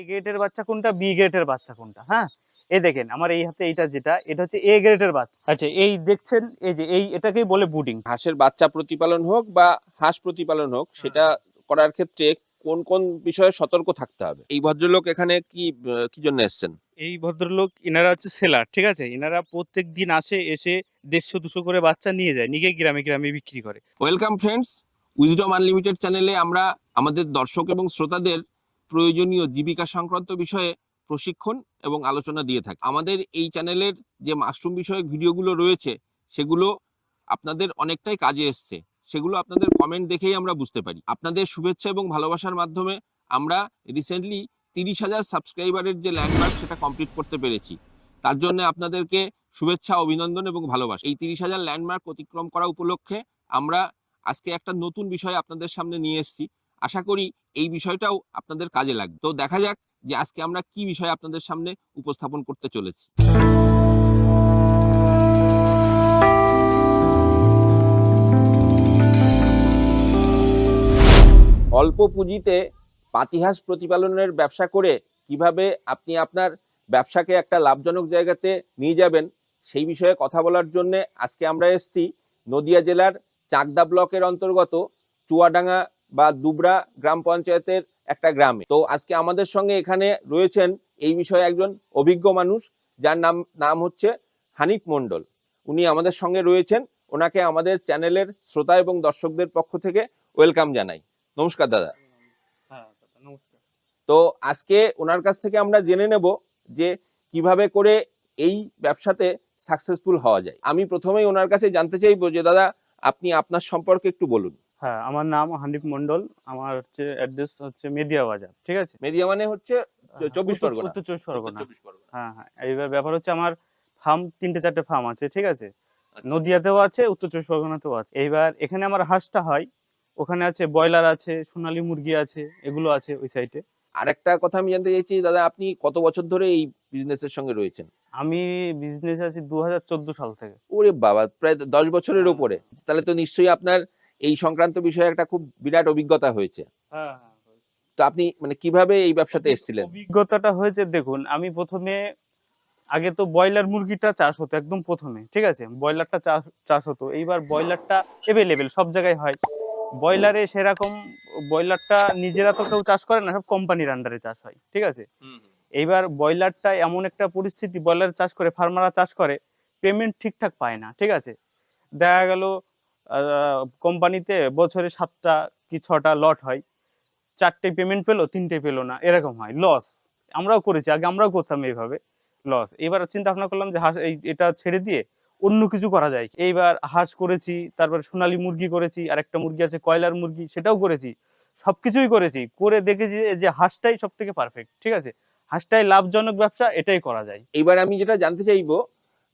এ গ্রেডের বাচ্চা কোনটা? বি গ্রেডের বাচ্চা কোনটা? হ্যাঁ? এই দেখেন আমার এই হাতে এইটা যেটা এটা হচ্ছে এ গ্রেডের বাচ্চা। আচ্ছা এই দেখছেন এই যে এই এটাকেই বলে বুডিং হাঁসের বাচ্চা প্রতিপালন হোক বা হাঁস প্রতিপালন হোক সেটা করার ক্ষেত্রে কোন কোন বিষয়ে সতর্ক থাকতে হবে? এই ভদ্রলোক এখানে কি কি জন্য এসেছেন? এই ভদ্রলোক ইনারা হচ্ছে সেলার ঠিক আছে? ইনারা প্রত্যেক দিন আসে এসে দেড়শো দুশো করে বাচ্চা নিয়ে যায় নিয়ে গ্রামে গ্রামে বিক্রি করে। ওয়েলকাম ফ্রেন্ডস উইজডম আনলিমিটেড চ্যানেলে আমরা আমাদের দর্শক এবং শ্রোতাদের প্রয়োজনীয় জীবিকা সংক্রান্ত বিষয়ে প্রশিক্ষণ এবং আলোচনা দিয়ে থাকি। আমাদের এই চ্যানেলের যে মাশরুম বিষয়ক ভিডিওগুলো রয়েছে, সেগুলো আপনাদের অনেকটাই কাজে এসছে। সেগুলো আপনাদের কমেন্ট দেখেই আমরা বুঝতে পারি। আপনাদের শুভেচ্ছা এবং ভালোবাসার মাধ্যমে আমরা রিসেন্টলি তিরিশ হাজার সাবস্ক্রাইবারের যে ল্যান্ডমার্ক সেটা কমপ্লিট করতে পেরেছি। তার জন্য আপনাদেরকে শুভেচ্ছা, অভিনন্দন এবং ভালোবাসা। এই তিরিশ হাজার ল্যান্ডমার্ক অতিক্রম করা উপলক্ষে আমরা আজকে একটা নতুন বিষয় আপনাদের সামনে নিয়ে এসেছি। আশা করি এই বিষয়টাও আপনাদের কাজে লাগবে। তো দেখা যাক যে আজকে আমরা কি বিষয় আপনাদের সামনে উপস্থাপন করতে চলেছি। অল্প পুঁজিতে পাতিহাঁস প্রতিপালনের ব্যবসা করে কীভাবে আপনি আপনার ব্যবসাকে একটা লাভজনক জায়গাতে নিয়ে যাবেন, সেই বিষয়ে কথা বলার জন্য আজকে আমরা এসছি নদিয়া জেলার চাকদা ব্লকের অন্তর্গত চুয়াডাঙ্গা বা দুবরা গ্রাম পঞ্চায়েতের একটা গ্রামে। তো আজকে আমাদের সঙ্গে এখানে রয়েছেন এই বিষয়ে একজন অভিজ্ঞ মানুষ যার নাম নাম হচ্ছে হানিফ মণ্ডল। উনি আমাদের সঙ্গে রয়েছেন। ওনাকে আমাদের চ্যানেলের শ্রোতা এবং দর্শকদের পক্ষ থেকে ওয়েলকাম জানাই। নমস্কার দাদা। হ্যাঁ তো আজকে ওনার কাছ থেকে আমরা জেনে নেব যে কীভাবে করে এই ব্যবসাতে সাকসেসফুল হওয়া যায়। আমি প্রথমেই ওনার কাছে জানতে চাইব যে দাদা আপনি আপনার সম্পর্কে একটু বলুন। হ্যাঁ আমার নাম হানিফ মন্ডল আমার হচ্ছে অ্যাড্রেস হচ্ছে মেদিয়া বাজার ঠিক আছে? মেদিয়া মানে হচ্ছে চব্বিশ পরগনা। উত্তর চব্বিশ পরগনা। হ্যাঁ হ্যাঁ এইবার ব্যাপার হচ্ছে আমার ফার্ম তিনটে চারটে ফার্ম আছে ঠিক আছে? আচ্ছা। নদিয়াতেও আছে উত্তর চব্বিশ পরগনাতেও আছে। এইবার এখানে আমার হাঁসটা হয় ওখানে আছে ব্রয়লার আছে সোনালী মুরগি আছে এগুলো আছে ওই সাইডে আরেকটা কথা আমি জানতে চাইছি দাদা আপনি কত বছর ধরে এই বিজনেসের সঙ্গে রয়েছেন? আমি বিজনেস আছি দু হাজার চোদ্দ সাল থেকে। ওরে বাবা প্রায় দশ বছরের হ্যাঁ। উপরে। তাহলে তো নিশ্চয়ই আপনার এই সংক্রান্ত বিষয়ে একটা খুব বিরাট অভিজ্ঞতা হয়েছে। হ্যাঁ তো আপনি মানে কীভাবে এই ব্যবসাতে এসেছিলেন? অভিজ্ঞতাটা হয়েছে দেখুন আমি প্রথমে আগে তো ব্রয়লার মুরগিটা চাষ হতো একদম প্রথমে ঠিক আছে? ব্রয়লারটা চাষ চাষ হতো এইবার ব্রয়লারটা এভেলেবেল সব জায়গায় হয়। ব্রয়লারে সেরকম ব্রয়লারটা নিজেরা তো কেউ চাষ করে না সব কোম্পানির আন্ডারে চাষ হয় ঠিক আছে? এইবার ব্রয়লারটা এমন একটা পরিস্থিতি ব্রয়লার চাষ করে ফার্মাররা চাষ করে পেমেন্ট ঠিকঠাক পায় না ঠিক আছে? দেখা গেল কোম্পানিতে বছরে সাতটা কি ছটা লট হয়। চারটে পেমেন্ট পেল, তিনটে পেল না, এরকম হয়। লস আমরাও করেছি, আগে আমরাও করতাম এইভাবে। লস এবার চিন্তা ভাবনা করলাম যে হাঁস, এই, এটা ছেড়ে দিয়ে অন্য কিছু করা যায়। এইবার হাঁস করেছি, তারপর সোনালী মুরগি করেছি আর একটা মুরগি আছে কয়লার মুরগি, সেটাও করেছি। সব কিছুই করেছি, করে দেখেছি যে- হাঁসটাই সব থেকে পারফেক্ট ঠিক আছে? হাঁসটাই লাভজনক ব্যবসা, এটাই করা যায়। এবার আমি যেটা জানতে চাইব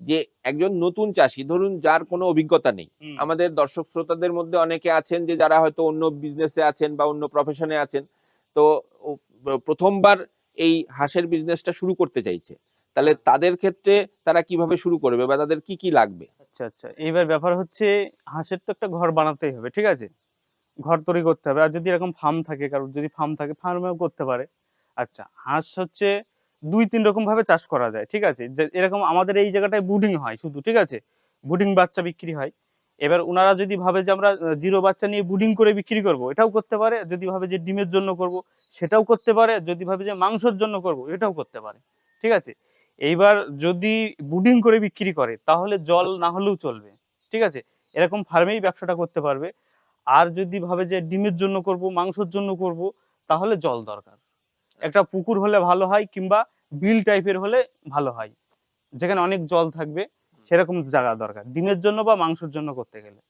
যে একজন নতুন চাষি ধরুন যার কোনো অভিজ্ঞতা নেই। আমাদের দর্শক শ্রোতাদের মধ্যে অনেকে আছেন যে যারা হয়তো অন্য বিজনেসে আছেন বা অন্য প্রফেশনে আছেন। তো প্রথমবার এই হাঁসের বিজনেসটা শুরু করতে চাইছে। তাহলে তাদের ক্ষেত্রে তারা কীভাবে শুরু করবে বা তাদের কি কি লাগবে? আচ্ছা আচ্ছা। এইবার ব্যাপার হচ্ছে হাঁসের তো একটা ঘর বানাতেই হবে ঠিক আছে? ঘর তৈরি করতে হবে। আর যদি এরকম ফার্ম থাকে কারোর যদি ফার্ম থাকে ফার্মেও করতে পারে। আচ্ছা হাঁস হচ্ছে দুই তিন রকম ভাবে চাষ করা যায়, ঠিক আছে? যে এরকম আমাদের এই জায়গাটায় বুডিং হয় শুধু, ঠিক আছে? বুডিং বাচ্চা বিক্রি হয়। এবার ওনারা যদি ভাবে যে আমরা জিরো বাচ্চা নিয়ে বুডিং করে বিক্রি করব, এটাও করতে পারে। যদি ভাবে যে ডিমের জন্য করব, সেটাও করতে পারে। যদি ভাবে যে মাংসের জন্য করব, এটাও করতে পারে, ঠিক আছে? এইবার যদি বুডিং করে বিক্রি করে, তাহলে জল না হলেও চলবে, ঠিক আছে? এরকম ফার্মেই ব্যবসাটা করতে পারবে। আর যদি ভাবে যে ডিমের জন্য করব, মাংসের জন্য করব, তাহলে জল দরকার। একটা পুকুর হলে ভালো হয় কিংবা বিল টাইপের হলে ভালো হয়। যেখানে অনেক জল থাকবে সেরকম জায়গা দরকার। ডিমের জন্য বা মাংসের জন্য করতে গেলে।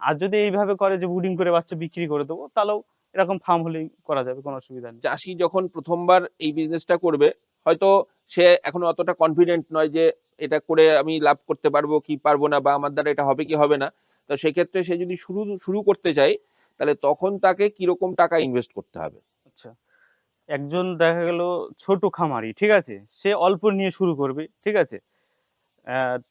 আর যদি এইভাবে করে যে বুডিং করে বাচ্চা বিক্রি করে দেবো তাহলেও এরকম ফার্ম হলেই করা যাবে কোনো অসুবিধা নেই। চাষি যখন প্রথমবার এই বিজনেসটা করবে হয়তো সে এখনও অতটা কনফিডেন্ট নয় যে এটা করে আমি লাভ করতে পারব কি পারব না বা আমার দ্বারা এটা হবে কি হবে না। তো সেক্ষেত্রে সে যদি শুরু শুরু করতে চায় তাহলে তখন তাকে কীরকম টাকা ইনভেস্ট করতে হবে? আচ্ছা। একজন দেখা গেল ছোট খামারি ঠিক আছে? সে অল্প নিয়ে শুরু করবে ঠিক আছে?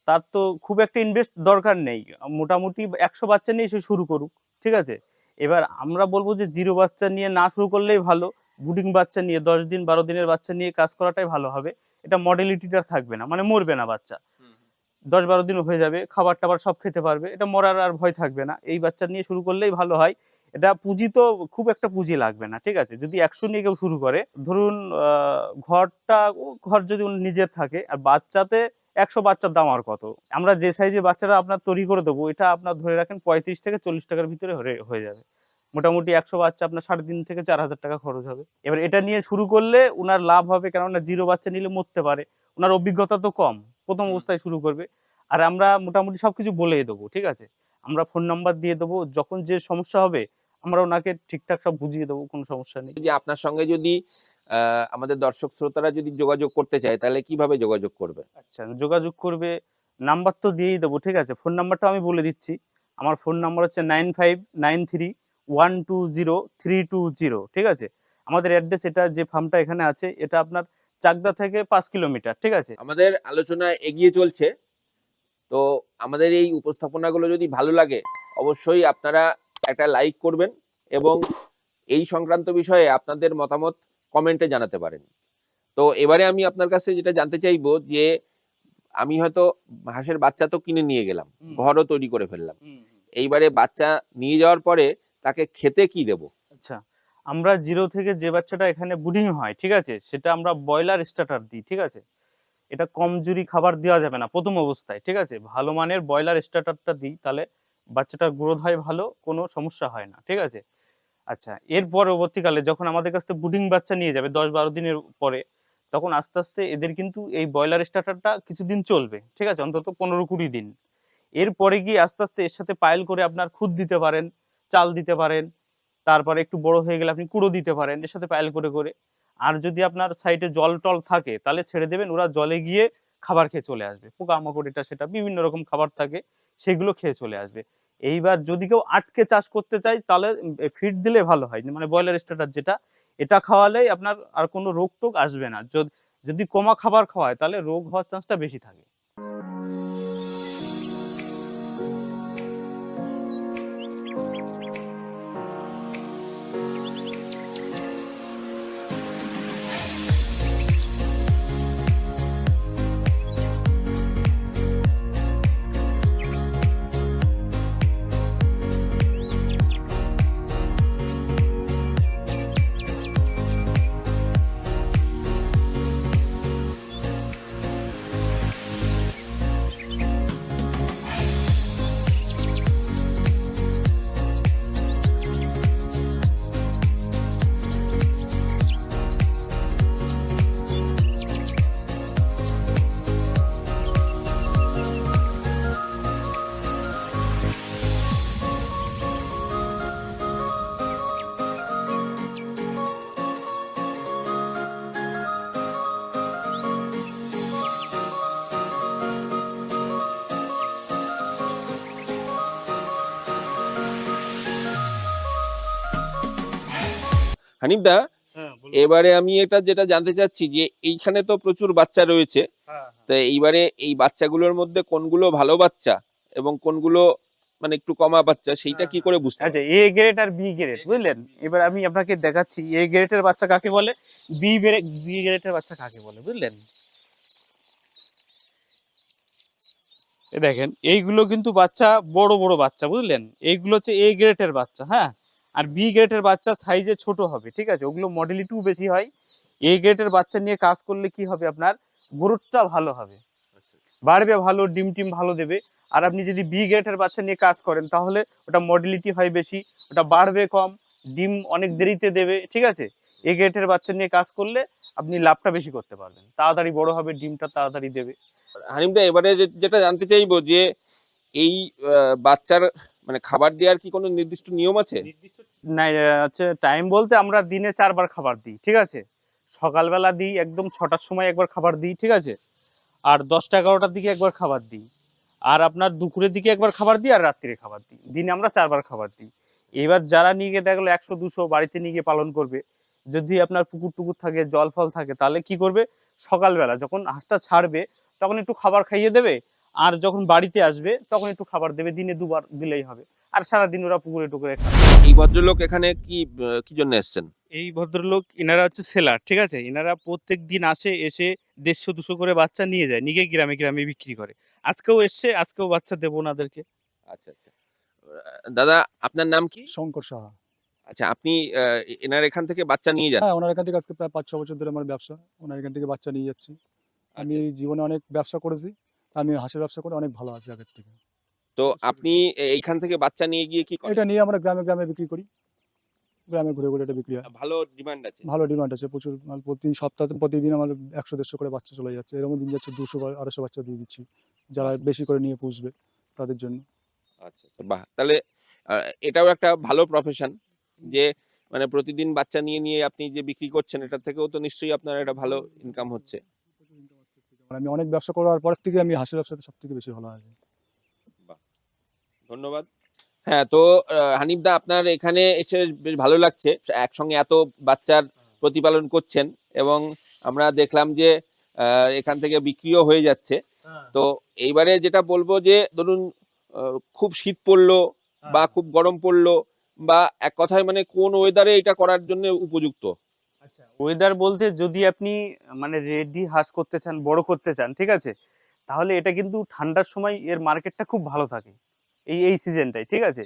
তার তো খুব একটা ইনভেস্ট দরকার নেই। মোটামুটি একশো বাচ্চা নিয়ে সে শুরু করুক ঠিক আছে? এবার আমরা বলব যে জিরো বাচ্চা নিয়ে না শুরু করলেই ভালো। বুডিং বাচ্চা নিয়ে দশ দিন বারো দিনের বাচ্চা নিয়ে কাজ করাটাই ভালো হবে। এটা মডেলিটিটা থাকবে না মানে মরবে না বাচ্চা। দশ বারো দিন হয়ে যাবে খাবার টাবার সব খেতে পারবে এটা মরার আর ভয় থাকবে না। এই বাচ্চা নিয়ে শুরু করলেই ভালো হয়। এটা পুঁজি তো খুব একটা পুঁজি লাগবে না ঠিক আছে? যদি একশো নিয়ে কেউ শুরু করে ধরুন ঘরটা ঘর যদি নিজের থাকে আর বাচ্চাতে একশো বাচ্চার দাম আর কত? আমরা যে সাইজে বাচ্চাটা আপনার তৈরি করে দেবো এটা আপনার ধরে রাখেন পঁয়ত্রিশ থেকে চল্লিশ টাকার ভিতরে হয়ে- যাবে। মোটামুটি একশো বাচ্চা আপনার সাড়ে তিন থেকে চার হাজার টাকা খরচ হবে। এবার এটা নিয়ে শুরু করলে ওনার লাভ হবে কেননা জিরো বাচ্চা নিলে মরতে পারে। ওনার অভিজ্ঞতা তো কম প্রথম অবস্থায় শুরু করবে। আর আমরা মোটামুটি সবকিছু বলেই দেবো ঠিক আছে? আমরা ফোন নাম্বার দিয়ে দেবো যখন যে সমস্যা হবে আমরা ওনাকে ঠিকঠাক সব বুঝিয়ে দেবো কোনো সমস্যা নেই। যে আপনার সঙ্গে যদি আমাদের দর্শক শ্রোতারা যদি যোগাযোগ করতে চায় তাহলে কীভাবে যোগাযোগ করবে? আচ্ছা যোগাযোগ করবে নাম্বার তো দিয়েই দেবো ঠিক আছে? ফোন নাম্বারটা আমি বলে দিচ্ছি। আমার ফোন নাম্বার হচ্ছে nine five nine three one two zero three two zero ঠিক আছে? আমাদের অ্যাড্রেস এটা যে ফার্মটা এখানে আছে এটা আপনার চাকদা থেকে পাঁচ কিলোমিটার ঠিক আছে? আমাদের আলোচনা এগিয়ে চলছে। তো আমাদের এই উপস্থাপনাগুলো যদি ভালো লাগে অবশ্যই আপনারা একটা লাইক করবেন এবং এই সংক্রান্ত বিষয়ে আপনাদের মতামত কমেন্টে জানাতে পারেন। তো এবারে আমি আপনার কাছে যেটা জানতে চাইব যে আমি হয়তো হাঁসের বাচ্চা তো কিনে নিয়ে গেলাম ঘরও তৈরি করে ফেললাম। এইবারে বাচ্চা নিয়ে যাওয়ার পরে তাকে খেতে কি দেব? আচ্ছা আমরা জিরো থেকে যে বাচ্চাটা এখানে বুডিং হয় ঠিক আছে? সেটা আমরা ব্রয়লার স্টার্টার দিই ঠিক আছে? এটা কমজুরি খাবার দেওয়া যাবে না প্রথম অবস্থায় ঠিক আছে? ভালো মানের ব্রয়লার স্টার্টারটা দিই তাহলে বাচ্চাটার গ্রোথ হয় ভালো, কোনো সমস্যা হয় না, ঠিক আছে? আচ্ছা এর পরবর্তীকালে যখন আমাদের কাছ থেকে বুডিং বাচ্চা নিয়ে যাবে দশ বারো দিনের পরে, তখন আস্তে আস্তে এদের কিন্তু এই ব্রয়লার স্টার্টারটা কিছুদিন চলবে, ঠিক আছে? অন্তত পনেরো কুড়ি দিন। এরপরে গিয়ে আস্তে আস্তে এর সাথে পাইল করে আপনার খুদ দিতে পারেন, চাল দিতে পারেন, তারপরে একটু বড় হয়ে গেলে আপনি কুড়ো দিতে পারেন, এর সাথে পাইল করে করে। আর যদি আপনার সাইডে জল টল থাকে, তাহলে ছেড়ে দেবেন, ওরা জলে গিয়ে খাবার খেয়ে চলে আসবে। পোকামাকড় এটা সেটা বিভিন্ন রকম খাবার থাকে, সেগুলো খেয়ে চলে আসবে। এইবার যদি কেউ আটকে চাষ করতে চাই তাহলে ফিড দিলে ভালো হয়। মানে ব্রয়লার স্টার্টার যেটা, এটা খাওয়ালেই আপনার আর কোনো রোগ টোগ আসবে না। যদি কমা খাবার খাওয়ায়, তাহলে রোগ হওয়ার চান্সটা বেশি থাকে। হানিফদা এবারে আমি এটা যেটা জানতে চাচ্ছি যে এইখানে তো প্রচুর বাচ্চা রয়েছে। তো এইবারে এই বাচ্চাগুলোর মধ্যে কোনগুলো ভালো বাচ্চা এবং কোনগুলো মানে একটু কমা বাচ্চা সেইটা কি করে বুঝতে আচ্ছা এ গ্রেড আর বি গ্রেড বুঝলেন? এবার আমি আপনাকে দেখাচ্ছি এ গ্রেডের বাচ্চা কাকে বলে? বি বি গ্রেডের বাচ্চা কাকে বলে বুঝলেন? এ দেখেন এইগুলো কিন্তু বাচ্চা বড় বড় বাচ্চা বুঝলেন? এইগুলো হচ্ছে এ গ্রেডের বাচ্চা হ্যাঁ? আর বি গ্রেডের বাচ্চা সাইজে ছোট হবে, ঠিক আছে? ওগুলো মডেলিটিও বেশি হয়। এ গ্রেডের বাচ্চা নিয়ে কাজ করলে কি হবে আপনার? গ্রোথটা ভালো হবে। বাড়বে ভালো, ডিম টিম ভালো দেবে। আর আপনি যদি বি গ্রেডের বাচ্চা নিয়ে কাজ করেন, তাহলে ওটা মডেলিটি হয় বেশি, ওটা বাড়বে কম, ডিম অনেক দেরিতে দেবে, ঠিক আছে? এ গ্রেডের বাচ্চা নিয়ে কাজ করলে আপনি লাভটা বেশি করতে পারবেন। তাড়াতাড়ি বড় হবে, ডিমটা তাড়াতাড়ি দেবে। হানিফদা এবারে যেটা জানতে চাইব যে, এই বাচ্চার মানে খাবার দেওয়ার কি কোনো নির্দিষ্ট নিয়ম আছে? না হচ্ছে টাইম বলতে আমরা দিনে চারবার খাবার দিই, ঠিক আছে? সকালবেলা দিই, একদম ছটার সময় একবার খাবার দিই, ঠিক আছে? আর দশটা এগারোটার দিকে একবার খাবার দিই। আর আপনার দুপুরের দিকে একবার খাবার দিই আর রাত্রিরে খাবার দিই। দিনে আমরা চারবার খাবার দিই। এবার যারা নিয়ে গিয়ে দেখল একশো, দুশো বাড়িতে নিয়ে গিয়ে পালন করবে, যদি আপনার পুকুর টুকুর থাকে, জল ফল থাকে, তাহলে কি করবে? সকালবেলা যখন হাঁসটা ছাড়বে, তখন একটু খাবার খাইয়ে দেবে আর যখন বাড়িতে আসবে তখন একটু খাবার দেবে দিনে দুবার দিলেই হবে। আর সারাদিন ওরা পুকুরে টুকুরে খায়। এই ভদ্রলোক এখানে কি কি জন্য এসছেন? এই ভদ্রলোক ইনারা হচ্ছে সেলার ঠিক আছে? ইনারা প্রত্যেক দিন আসে এসে দেড়শো দুশো করে বাচ্চা নিয়ে যায় নিয়ে গ্রামে গ্রামে বিক্রি করে। আজকেও এসছে আজকেও বাচ্চা দেবো ওনাদেরকে। আচ্ছা আচ্ছা। দাদা আপনার নাম কি? শঙ্কর সাহা। আচ্ছা আপনি এনার এখান থেকে বাচ্চা নিয়ে যান? হ্যাঁ ওনার এখান থেকে আজকে প্রায় পাঁচ ছ বছর ধরে আমার ব্যবসা ওনার এখান থেকে বাচ্চা নিয়ে যাচ্ছি। আমি আচ্ছা। জীবনে অনেক ব্যবসা করেছি। আমি হাঁসের ব্যবসা করে অনেক ভালো আছি আগের থেকে। তো আপনি এইখান থেকে বাচ্চা নিয়ে গিয়ে কি করেন? এটা নিয়ে আমরা গ্রামে গ্রামে বিক্রি করি। গ্রামে ঘুরে ঘুরে এটা বিক্রি হয়। ভালো ডিমান্ড আছে। ভালো ডিমান্ড আছে। প্রচুর মাল প্রতি সপ্তাহে প্রতিদিন আমার একশো দেড়শো করে বাচ্চা চলে যাচ্ছে। এরকম দিন যাচ্ছে দুশো বা আড়াইশো বাচ্চা দিয়ে দিচ্ছি। যারা বেশি করে নিয়ে পুষবে তাদের জন্য। আচ্ছা আচ্ছা, বাহ! তাহলে আহ, এটাও একটা ভালো প্রফেশন যে মানে প্রতিদিন বাচ্চা নিয়ে নিয়ে আপনি যে বিক্রি করছেন এটা থেকেও তো নিশ্চয়ই আপনার একটা ভালো ইনকাম হচ্ছে। মানে আমি অনেক ব্যবসা করার পর থেকে আমি হাঁসের ব্যবসাতে সব থেকে বেশি ভালো হয় ধন্যবাদ। হ্যাঁ তো আহ, হানিফ দা আপনার এখানে এসে বেশ ভালো লাগছে। একসঙ্গে এত বাচ্চার প্রতিপালন করছেন এবং আমরা দেখলাম যে আহ, এখান থেকে বিক্রিও হয়ে যাচ্ছে। তো এইবারে যেটা বলব যে ধরুন খুব শীত পড়ল বা খুব গরম পড়ল বা এক কথায় মানে কোন ওয়েদারে এটা করার জন্য উপযুক্ত? ওয়েদার বলতে যদি আপনি মানে রেডি, হাঁস করতে চান, বড় করতে চান, ঠিক আছে? তাহলে এটা কিন্তু ঠান্ডার সময় এর মার্কেটটা খুব ভালো থাকে। এই এই সিজনটাই ঠিক আছে?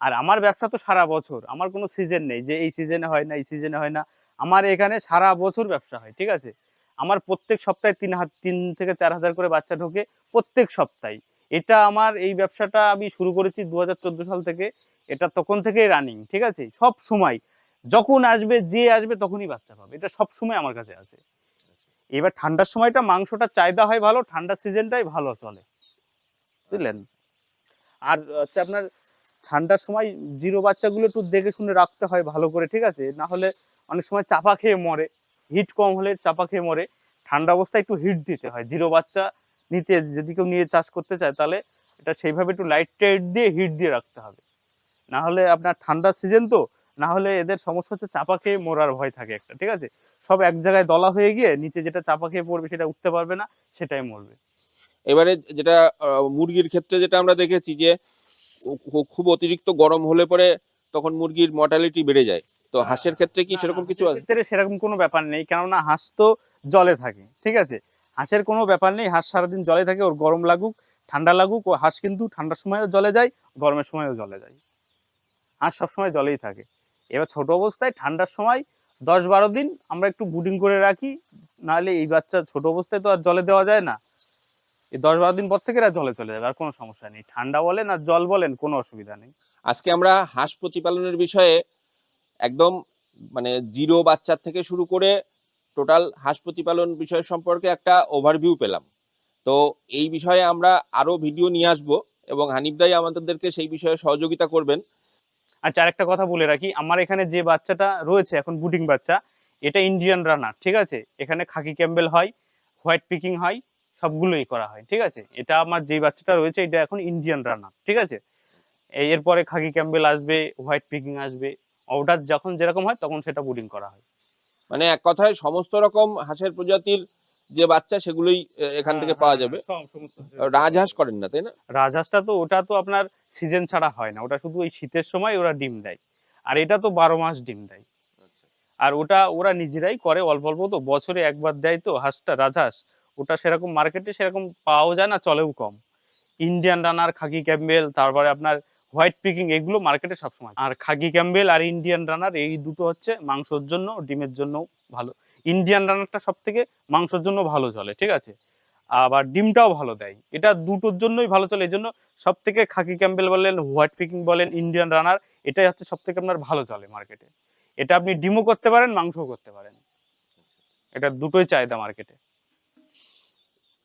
আর আমার ব্যবসা তো সারা বছর, আমার কোনো সিজন নেই যে এই সিজনে হয় না, এই সিজনে হয় না। আমার এখানে সারা বছর ব্যবসা হয়, ঠিক আছে? আমার প্রত্যেক সপ্তাহে তিন হাত, তিন থেকে চার হাজার করে বাচ্চা ঢোকে প্রত্যেক সপ্তাহে। এটা আমার এই ব্যবসাটা আমি শুরু করেছি দু হাজার চোদ্দ সাল থেকে। এটা তখন থেকেই রানিং ঠিক আছে? সব সময় যখন আসবে, যে আসবে তখনই বাচ্চা পাবে। এটা সব সময় আমার কাছে আছে। এবার ঠান্ডার সময়টা মাংসটা চাহিদা হয় ভালো, ঠান্ডার সিজনটাই ভালো চলে। বুঝলেন? আর হচ্ছে আপনার ঠান্ডার সময় জিরো বাচ্চাগুলো একটু দেখে শুনে রাখতে হয় ভালো করে, ঠিক আছে? না হলে অনেক সময় চাপা খেয়ে মরে। হিট কম হলে চাপা খেয়ে মরে। ঠান্ডা অবস্থায় একটু হিট দিতে হয়। জিরো বাচ্চা নিতে যদি কেউ নিয়ে চাষ করতে চায় তাহলে এটা সেইভাবে একটু লাইট টাইট দিয়ে হিট দিয়ে রাখতে হবে। না হলে আপনার ঠান্ডার সিজন তো না হলে এদের সমস্যা হচ্ছে চাপা খেয়ে মরার ভয় থাকে একটা ঠিক আছে? সব এক জায়গায় দলা হয়ে গিয়ে নিচে যেটা চাপা খেয়ে পড়বে সেটা উঠতে পারবে না সেটাই মরবে। এবারে যেটা মুরগির ক্ষেত্রে যেটা আমরা দেখেছি যে খুব অতিরিক্ত গরম হলে পরে তখন মুরগির মর্টালিটি বেড়ে যায়। তো হাঁসের ক্ষেত্রে কি সেরকম কিছু আছে? ক্ষেত্রে সেরকম কোনো ব্যাপার নেই কেননা হাঁস তো জলে থাকে ঠিক আছে? হাঁসের কোনো ব্যাপার নেই হাঁস সারাদিন জলে থাকে ওর গরম লাগুক ঠান্ডা লাগুক ও হাঁস কিন্তু ঠান্ডার সময়ও জলে যায় গরমের সময়ও জলে যায়। হাঁস সবসময় জলেই থাকে। এবার ছোট অবস্থায় ঠান্ডার সময় দশ বারো দিন আমরা একটু বুডিং করে রাখি, নাহলে এই বাচ্চা ছোট অবস্থায় তো আর জলে দেওয়া যায় না। এই দশ বারো দিন পর থেকে এরা জলে চলে যাবে, আর কোনো সমস্যা নেই। ঠান্ডা বলেন আর জল বলেন, কোনো অসুবিধা নেই। আজকে আমরা হাঁস প্রতিপালনের বিষয়ে একদম মানে জিরো বাচ্চার থেকে শুরু করে টোটাল হাঁস প্রতিপালন বিষয় সম্পর্কে একটা ওভারভিউ পেলাম। তো এই বিষয়ে আমরা আরও ভিডিও নিয়ে আসব এবং হানিফ দাই আমাদেরকে সেই বিষয়ে সহযোগিতা করবেন। আচ্ছা আরেকটা কথা বলে রাখি, আমার এখানে যে বাচ্চাটা রয়েছে, এখন বুটিং বাচ্চা, এটা ইন্ডিয়ান রানার ঠিক আছে? এখানে খাকি ক্যাম্বেল হয়, হোয়াইট পিকিং হয়, সবগুলোই করা হয়, ঠিক আছে? এটা আমার যে বাচ্চাটা রয়েছে, এটা এখন ইন্ডিয়ান রানার ঠিক আছে? এরপরে খাকি ক্যাম্বেল আসবে, হোয়াইট পিকিং আসবে অর্ডার যখন যেরকম হয়, তখন সেটা বুডিং করা হয়। মানে এক কথায় সমস্ত রকম হাঁসের প্রজাতির যে বাচ্চা সেগুলোই এখান থেকে পাওয়া যাবে। রাজহাঁস করেন না তাই না? রাজহাঁসটা তো ওটা তো আপনার সিজন ছাড়া হয় না। ওটা শুধু ওই শীতের সময় ওরা ডিম দেয়। আর এটা তো বারো মাস ডিম দেয়। আর ওটা ওরা নিজেরাই করে অল্প অল্প তো বছরে একবার দেয় তো হাঁসটা রাজহাঁস। ওটা সেরকম মার্কেটে সেরকম পাওয়াও যায় না চলেও কম। ইন্ডিয়ান রানার খাকি ক্যাম্বেল তারপরে আপনার হোয়াইট পিকিং এগুলো মার্কেটে সবসময়। আর খাকি ক্যাম্বেল আর ইন্ডিয়ান রানার এই দুটো হচ্ছে মাংসর জন্য ডিমের জন্য ভালো। ইন্ডিয়ান রানারটা সব থেকে মাংসর জন্য ভালো চলে, ঠিক আছে? আবার ডিমটাও ভালো দেয়। এটা দুটোর জন্যই ভালো চলে এই জন্য সব থেকে খাকি ক্যাম্বেল বলেন, হোয়াইট পিকিং বলেন ইন্ডিয়ান রানার এটাই হচ্ছে সব থেকে আপনার ভালো চলে মার্কেটে এটা আপনি ডিমও করতে পারেন, মাংসও করতে পারেন। এটা দুটোই চাহিদা মার্কেটে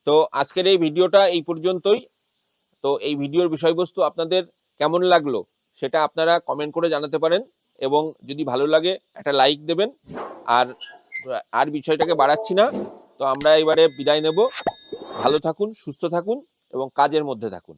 তো আজকের এই ভিডিওটা এই পর্যন্তই। তো এই ভিডিওর বিষয়বস্তু আপনাদের কেমন লাগল, সেটা আপনারা কমেন্ট করে জানাতে পারেন। এবং যদি ভালো লাগে, একটা লাইক দেবেন। আর আর বিষয়টাকে বাড়াচ্ছি না। তো আমরা এবারে বিদায় নেব। ভালো থাকুন, সুস্থ থাকুন এবং কাজের মধ্যে থাকুন।